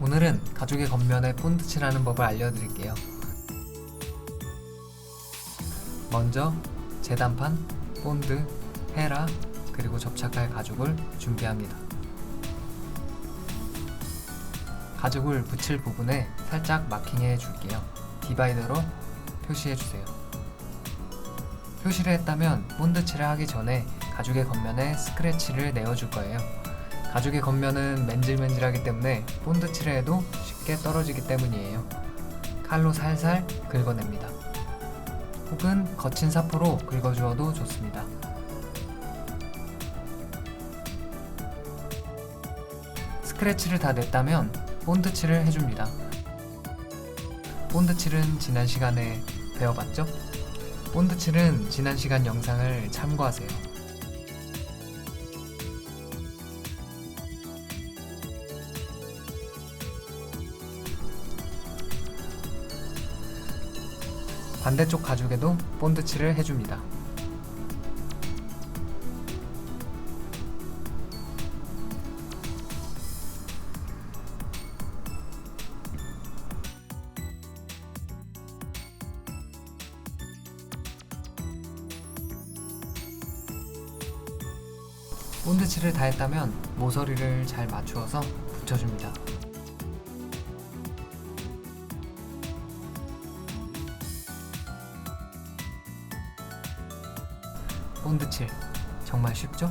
오늘은 가죽의 겉면에 본드 칠하는 법을 알려드릴게요. 먼저 재단판, 본드, 헤라, 그리고 접착할 가죽을 준비합니다. 가죽을 붙일 부분에 살짝 마킹해 줄게요. 디바이더로 표시해 주세요. 표시를 했다면 본드 칠을 하기 전에 가죽의 겉면에 스크래치를 내어줄 거예요. 가죽의 겉면은 맨질맨질하기 때문에 본드 칠을 해도 쉽게 떨어지기 때문이에요. 칼로 살살 긁어냅니다. 혹은 거친 사포로 긁어주어도 좋습니다. 스크래치를 다 냈다면 본드 칠을 해줍니다. 본드 칠은 지난 시간에 배워봤죠? 본드 칠은 지난 시간 영상을 참고하세요. 반대쪽 가죽에도 본드 칠을 해줍니다. 본드 칠을 다 했다면 모서리를 잘 맞추어서 붙여줍니다. 본드 칠 정말 쉽죠?